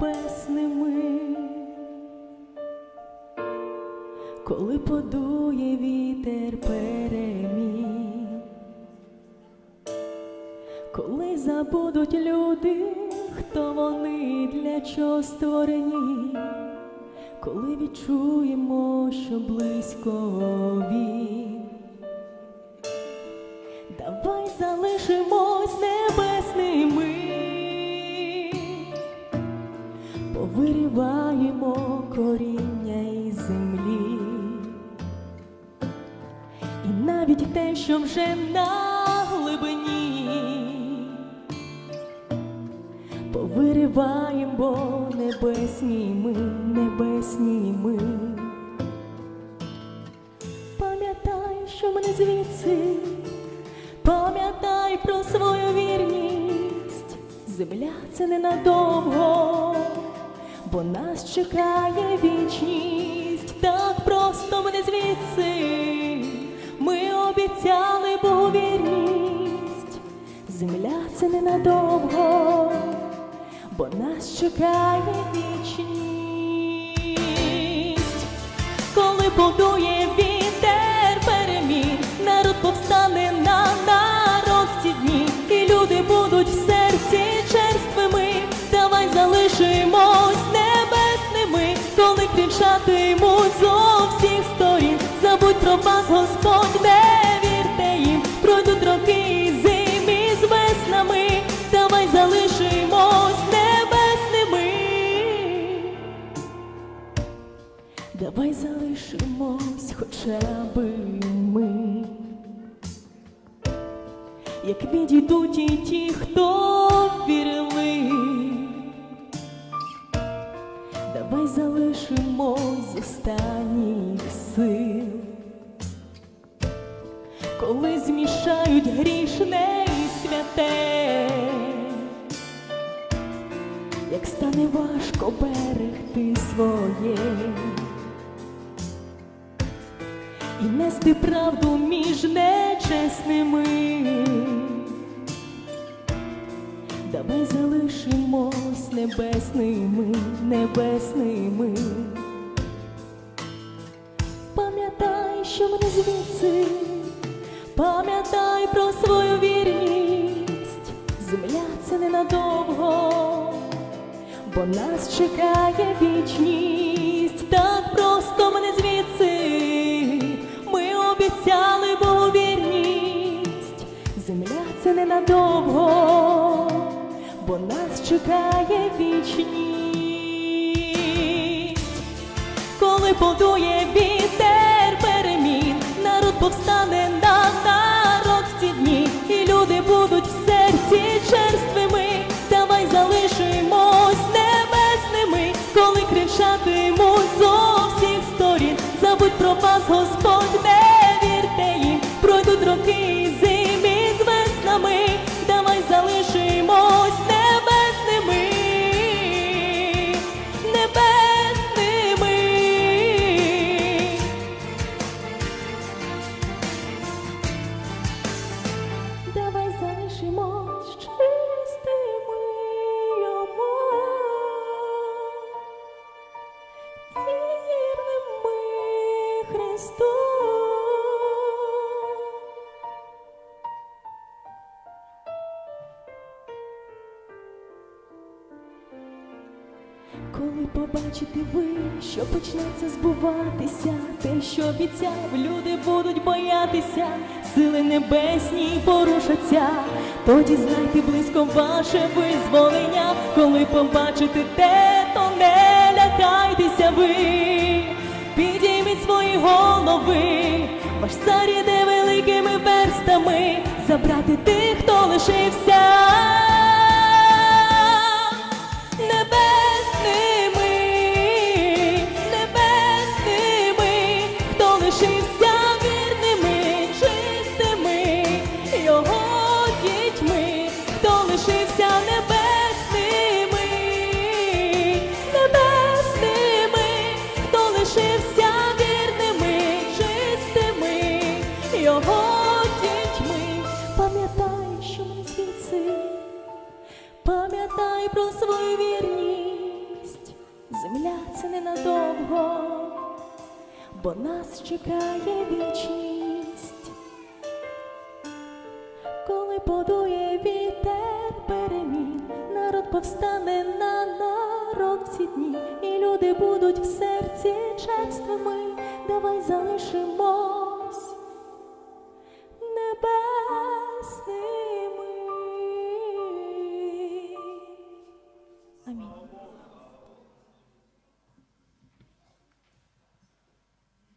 небесними, коли подує вітер перемін, коли забудуть люди, хто вони для чого створені, коли відчуємо, що близько він. Давай залишимось і навіть те, що вже на глибині, повириваємо небесні ми, небесні ми. Пам'ятай, що мене звідси. Пам'ятай про свою вірність, земля це ненадовго, бо нас чекає вічність, так просто мене звідси, земля це ненадовго, бо нас чекає вічність коли подує вітер перемін, народ повстане на народ ці дні, і люди будуть в серці черствими. Давай залишимось небесними, коли кричатимуть з усіх сторін. Забудь про вас, Господь, Давай залишимось хоча би ми, як відійдуть і ті, хто вірили, давай залишимось останніх сил, коли змішають грішне і святе. Як стане важко берегти своє і нести правду між нечесними. Давай залишимось небесними, небесними. Пам'ятай, що мене звідси, пам'ятай про свою вірність, земля це ненадовго, бо нас чекає вічність, нас чекає вічність коли подує вітер перемін, народ повстане на народ в ці дні, і люди будуть в серці черствими. Давай залишимось небесними, коли кричатимуть з усіх сторін. Забудь про вас, Господь, не вірте їм, пройдуть роки Коли побачите ви, що почнеться збуватися, те, що обіцяв, люди будуть боятися, сили небесні порушаться, тоді знайте близько ваше визволення, коли побачите те, то не лякайтеся ви, підійміть свої голови, ваш цар іде великими верстами, забрати тих, хто лишився його дітьми, пам'ятай, що ми звідси Пам'ятай про свою вірність, земля це ненадовго, бо нас чекає вічність. Коли подує вітер перемін, народ повстане на народ в ці дні, і люди будуть в серці черствими. Давай залишимо